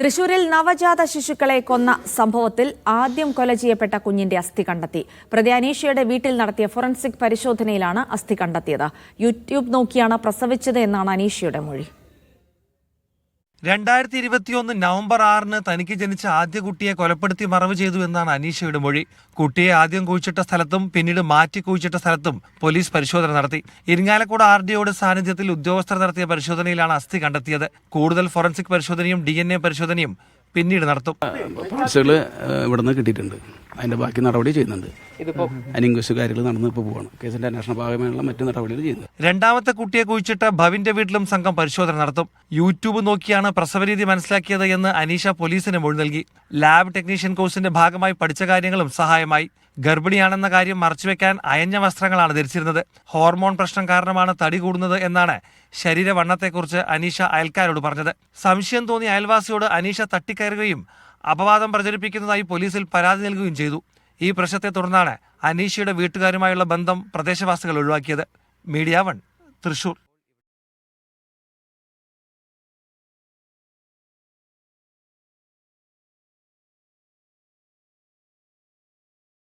തൃശൂരിൽ നവജാത ശിശുക്കളെ കൊന്ന സംഭവത്തിൽ ആദ്യം കൊല ചെയ്യപ്പെട്ട കുഞ്ഞിന്റെ അസ്ഥി കണ്ടെത്തി. പ്രതി അനീഷയുടെ വീട്ടിൽ നടത്തിയ ഫോറൻസിക് പരിശോധനയിലാണ് അസ്ഥി കണ്ടെത്തിയത്. യൂട്യൂബ് നോക്കിയാണ് പ്രസവിച്ചത് എന്നാണ് അനീഷയുടെ മൊഴി. രണ്ടായിരത്തി ഇരുപത്തിയൊന്ന് നവംബർ ആറിന് തനിക്ക് ജനിച്ച ആദ്യ കുട്ടിയെ കൊലപ്പെടുത്തി മറവ് ചെയ്തു എന്നാണ് അനീഷയുടെ മൊഴി. കുട്ടിയെ ആദ്യം കുഴിച്ചിട്ട സ്ഥലത്തും പിന്നീട് മാറ്റി കുഴിച്ചിട്ട സ്ഥലത്തും പോലീസ് പരിശോധന നടത്തി. ഇരിങ്ങാലക്കുട ആർ ഡിഒയുടെ സാന്നിധ്യത്തിൽ ഉദ്യോഗസ്ഥർ നടത്തിയ പരിശോധനയിലാണ് അസ്ഥി കണ്ടെത്തിയത്. കൂടുതൽ ഫോറൻസിക് പരിശോധനയും ഡി പരിശോധനയും പിന്നീട് നടത്തും. ഇവിടുന്ന് കിട്ടിയിട്ടുണ്ട്. അതിന്റെ ബാക്കി നടപടി ചെയ്യുന്നുണ്ട്. ഇൻക്വസ്റ്റ് കാര്യങ്ങൾ നടന്ന് ഇപ്പോൾ പോവാണ്. കേസിന്റെ അന്വേഷണ ഭാഗമായുള്ള മറ്റു നടപടികൾ ചെയ്യുന്നത് രണ്ടാമത്തെ കുട്ടിയെ കുഴിച്ചിട്ട് ഭവിന്റെ വീട്ടിലും സംഘം പരിശോധന നടത്തും. യൂട്യൂബ് നോക്കിയാണ് പ്രസവരീതി മനസ്സിലാക്കിയത് എന്ന് അനീഷ പോലീസിന് മൊഴി നൽകി. ലാബ് ടെക്നീഷ്യൻ കോഴ്സിന്റെ ഭാഗമായി പഠിച്ച കാര്യങ്ങളും സഹായമായി. ഗർഭിണിയാണെന്ന കാര്യം മറച്ചുവെക്കാൻ അയഞ്ഞ വസ്ത്രങ്ങളാണ് ധരിച്ചിരുന്നത്. ഹോർമോൺ പ്രശ്നം കാരണമാണ് തടി കൂടുന്നത് എന്നാണ് ശരീരവണ്ണത്തെക്കുറിച്ച് അനീഷ അയൽക്കാരോട് പറഞ്ഞത്. സംശയം തോന്നിയ അയൽവാസിയോട് അനീഷ തട്ടിക്കയറുകയും അപവാദം പ്രചരിപ്പിക്കുന്നതായി പോലീസിൽ പരാതി നൽകുകയും ചെയ്തു. ഈ പ്രശ്നത്തെ തുടർന്നാണ് അനീഷയുടെ വീട്ടുകാരുമായുള്ള ബന്ധം പ്രദേശവാസികൾ ഒഴിവാക്കിയത്. Media One Thrissur.